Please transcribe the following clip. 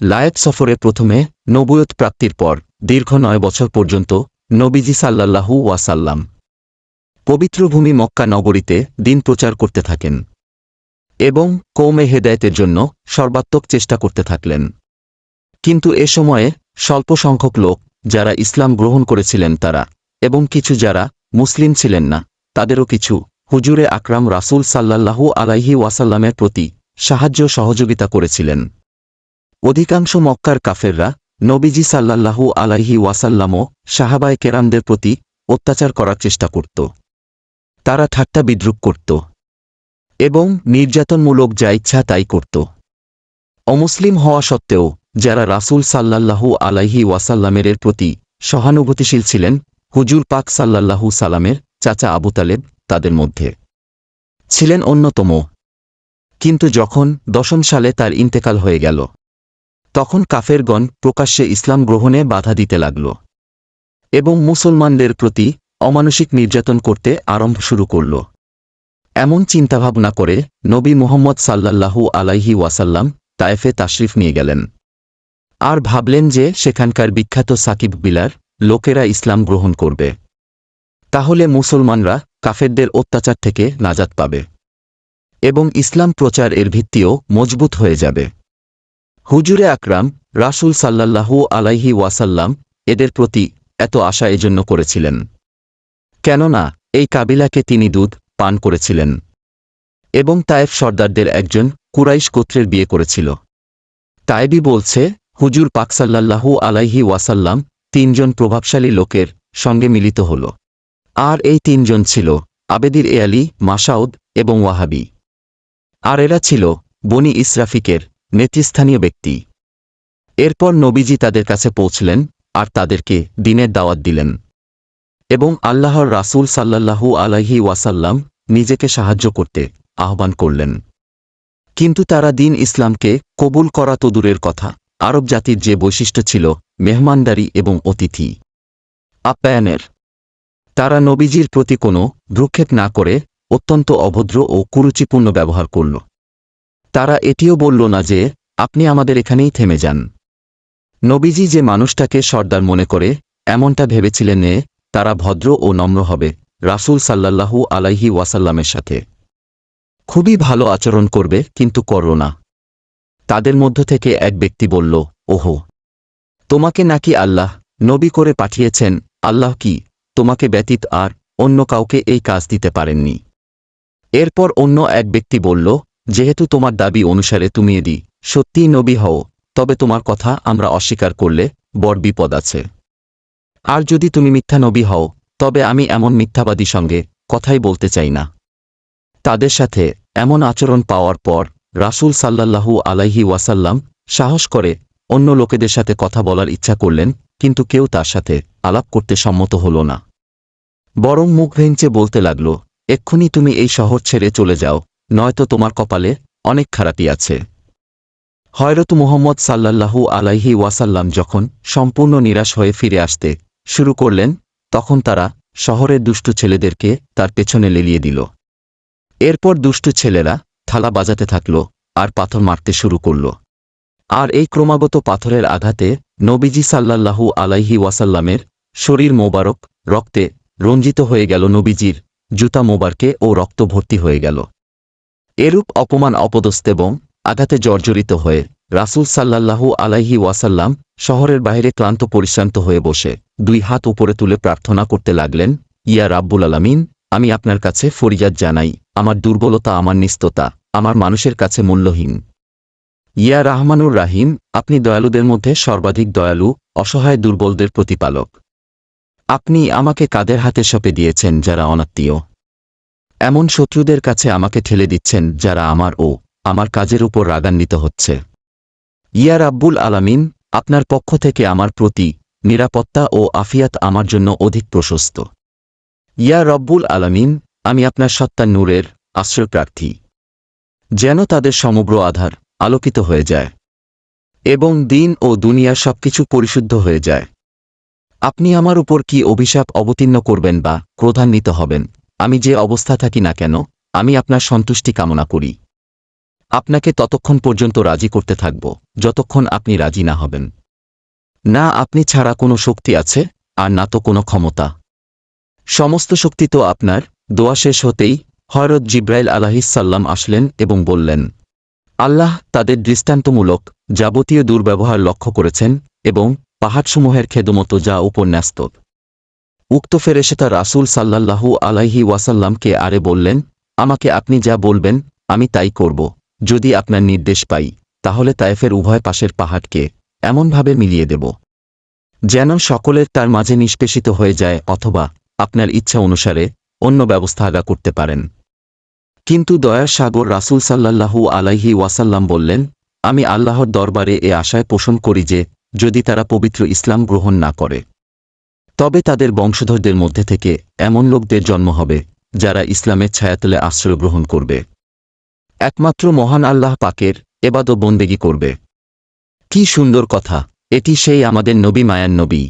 লায়েত সফরে প্রথমে নবুয়ত প্রাপ্তির পর, দীর্ঘ নয় বছর পর্যন্ত, নবীজি সাল্লাল্লাহু ওয়াসাল্লাম পবিত্র ভূমি মক্কা নগরীতে দিন প্রচার করতে থাকেন এবং কৌমে হেদায়েতের জন্য সর্বাত্মক চেষ্টা করতে থাকলেন। কিন্তু এ সময়ে স্বল্প সংখ্যক লোক, যারা ইসলাম গ্রহণ করেছিলেন তারা, এবং কিছু যারা মুসলিম ছিলেন না, তাদেরও কিছু হুজুরে আকরাম রাসূল সাল্লাল্লাহু আলাইহি ওয়াসাল্লামের প্রতি সাহায্য সহযোগিতা করেছিলেন। অধিকাংশ মক্কার কাফেররা নবীজি সাল্লাল্লাহু আলাইহি ওয়াসাল্লামও সাহাবায় কেরামদের প্রতি অত্যাচার করার চেষ্টা করত। তারা ঠাট্টা বিদ্রুপ করত এবং নির্যাতনমূলক যা ইচ্ছা তাই করত। অমুসলিম হওয়া সত্ত্বেও যারা রাসূল সাল্লাল্লাহু আলাইহি ওয়াসাল্লামের প্রতি সহানুভূতিশীল ছিলেন, হুজুর পাক সাল্লাল্লাহু সালামের চাচা আবু তালেব তাদের মধ্যে ছিলেন অন্যতম। কিন্তু যখন দশম সালে তার ইন্তেকাল হয়ে গেল তখন কাফেরগণ প্রকাশ্যে ইসলাম গ্রহণে বাধা দিতে লাগল। এবং মুসলমানদের প্রতি অমানসিক নির্যাতন করতে আরম্ভ শুরু করল। এমন চিন্তাভাবনা করে নবী মুহম্মদ সাল্লাল্লাহু আলাইহি ওয়াসাল্লাম তায়েফে তাশরিফ নিয়ে গেলেন। আর ভাবলেন যে সেখানকার বিখ্যাত সাকিব বিলার লোকেরা ইসলাম গ্রহণ করবে। তাহলে মুসলমানরা কাফেরদের অত্যাচার থেকে নাজাত পাবে। এবং ইসলাম প্রচার এর ভিত্তিও মজবুত হয়ে যাবে। হুজুরে আকরাম, রাসূল সাল্লাল্লাহু আলাইহি ওয়াসাল্লাম, এদের প্রতি এত আশা এজন্য করেছিলেন। কেননা, এই কাবিলাকে তিনি দুধ পান করেছিলেন। এবং তায়েফ সর্দারদের একজন কুরাইশ গোত্রের বিয়ে করেছিল। তায়েবি বলছে, হুজুর পাক সাল্লাল্লাহু আলাইহি ওয়াসাল্লাম তিনজন প্রভাবশালী লোকের সঙ্গে মিলিত হল। আর এই তিনজন ছিল আবেদির এ আলী মাসাউদ এবং ওয়াহাবি। আর এরা ছিল বনি ইসরাফিকের নেতৃস্থানীয় ব্যক্তি। এরপর নবীজি তাদের কাছে পৌঁছলেন আর তাদেরকে দিনের দাওয়াত দিলেন এবং আল্লাহর রাসূল সাল্লাল্লাহু আলাইহি ওয়াসাল্লাম নিজেকে সাহায্য করতে আহ্বান করলেন। কিন্তু তারা দিন ইসলামকে কবুল করা তো দূরের কথা। আরব জাতির যে বৈশিষ্ট্য ছিল মেহমানদারি এবং অতিথি। আপ্যায়নের। তারা নবীজির প্রতি কোনো ভ্রুক্ষেপ না করে অত্যন্ত অভদ্র ও কুরুচিপূর্ণ ব্যবহার করল। তারা এটিও বলল না যে, আপনি আমাদের এখানেই থেমে যান। নবীজি যে মানুষটাকে সর্দার মনে করে, এমনটা ভেবেছিলেন নে তারা ভদ্র ও নম্র হবে, রাসূল সাল্লাল্লাহু আলাইহি ওয়াসাল্লামের সাথে। খুবই ভালো আচরণ করবে, কিন্তু করল না। তাদের মধ্য থেকে এক ব্যক্তি বলল, ওহো, তোমাকে নাকি আল্লাহ, নবী করে পাঠিয়েছেন, আল্লাহ কি, তোমাকে ব্যতীত আর অন্য কাউকে এই কাজ দিতে পারেননি? এরপর অন্য এক ব্যক্তি বলল যেহেতু তোমার দাবি অনুসারে তুমি এদি সত্যিই নবী হও, তবে তোমার কথা আমরা অস্বীকার করলে বড় বিপদ আছে। আর যদি তুমি মিথ্যা নবী হও, তবে আমি এমন মিথ্যাবাদী সঙ্গে কথাই বলতে চাই না। তাদের সাথে এমন আচরণ পাওয়ার পর রাসূল সাল্লাল্লাহু আলাইহি ওয়াসাল্লাম সাহস করে অন্য লোকেদের সাথে কথা বলার ইচ্ছা করলেন, কিন্তু কেউ তার সাথে আলাপ করতে সম্মত হল না। বরং মুখ ভেঞ্চে বলতে লাগল, এক্ষুনি তুমি এই শহর ছেড়ে চলে যাও নয়তো তোমার কপালে অনেক খারাপই আছে। হয়রত মুহম্মদ সাল্লাল্লাহু আলাইহি ওয়াসাল্লাম যখন সম্পূর্ণ নিরাশ হয়ে ফিরে আসতে শুরু করলেন, তখন তারা শহরের দুষ্টু ছেলেদেরকে তার পেছনে লেলিয়ে দিল। এরপর দুষ্টু ছেলেরা থালা বাজাতে থাকল আর পাথর মারতে শুরু করল। আর এই ক্রমাগত পাথরের আঘাতে নবীজি সাল্লাল্লাহু আলাইহি ওয়াসাল্লামের শরীর মোবারক রক্তে রঞ্জিত হয়ে গেল। নবীজির জুতা মোবারকে ও রক্ত ভর্তি হয়ে গেল। এরূপ অপমান অপদস্থ এবং আঘাতে জর্জরিত হয়ে রাসূল সাল্লাল্লাহু আলাইহি ওয়াসাল্লাম শহরের বাইরে ক্লান্ত পরিশ্রান্ত হয়ে বসে দুই হাত উপরে তুলে প্রার্থনা করতে লাগলেন, ইয়া রাব্বুল আলামিন, আমি আপনার কাছে ফরিয়াদ জানাই, আমার দুর্বলতা, আমার নিস্ততা, আমার মানুষের কাছে মূল্যহীন। ইয়া রাহমানুর রাহিম, আপনি দয়ালুদের মধ্যে সর্বাধিক দয়ালু, অসহায় দুর্বলদের প্রতিপালক। আপনি আমাকে কাদের হাতে সপে দিয়েছেন যারা অনাত্মীয়? এমন শত্রুদের কাছে আমাকে ঠেলে দিচ্ছেন যারা আমার ও আমার কাজের উপর রাগান্বিত হচ্ছে। ইয়া রাব্বুল আলামিন, আপনার পক্ষ থেকে আমার প্রতি নিরাপত্তা ও আফিয়াত আমার জন্য অধিক প্রশস্ত। ইয়া রব্বুল আলামিন, আমি আপনার সত্তা নূরের আশ্রয়প্রার্থী যেন তাদের সমগ্র আধার আলোকিত হয়ে যায় এবং দিন ও দুনিয়ার সবকিছু পরিশুদ্ধ হয়ে যায়। আপনি আমার উপর কি অভিশাপ অবতীর্ণ করবেন বা ক্রোধান্বিত হবেন? আমি যে অবস্থা থাকি না কেন, আমি আপনার সন্তুষ্টি কামনা করি। আপনাকে ততক্ষণ পর্যন্ত রাজি করতে থাকব, যতক্ষণ আপনি রাজি না হবেন। না, আপনি ছাড়া কোনো শক্তি আছে, আর না তো কোনো ক্ষমতা। সমস্ত শক্তি তো আপনার, দোয়া শেষ হতেই হয়রত জিব্রাইল আলাহিসাল্লাম আসলেন এবং বললেন, আল্লাহ তাদের দৃষ্টান্তমূলক যাবতীয় দুর্ব্যবহার লক্ষ্য করেছেন এবং পাহাড়সমূহের খেদমতো যা উপন্যস্ত। উক্ত ফেরেশেতা রাসূল সাল্লাল্লাহু আলাইহি ওয়াসাল্লামকে আরে বললেন, আমাকে আপনি যা বলবেন, আমি তাই করব। যদি আপনার নির্দেশ পাই, তাহলে তায়েফের উভয় পাশের পাহাড়কে এমনভাবে মিলিয়ে দেব। যেন সকলের তার মাঝে নিষ্পেষিত হয়ে যায় অথবা আপনার ইচ্ছা অনুসারে অন্য ব্যবস্থা আগা করতে পারেন। কিন্তু দয়ার সাগর রাসুল সাল্লাল্লাহু আলাইহি ওয়াসাল্লাম বললেন, আমি আল্লাহর দরবারে এ আশায় পোষণ করি যে, যদি তারা পবিত্র ইসলাম গ্রহণ না করে তবে তাদের বংশধরদের মধ্যে থেকে এমন লোকদের জন্ম হবে, যারা ইসলামের ছায়াতলে আশ্রয় গ্রহণ করবে। একমাত্র মহান আল্লাহ পাকের এবাদ ও বন্দেগী করবে। কি সুন্দর কথা, এটি সেই আমাদের নবী মায়ান নবী।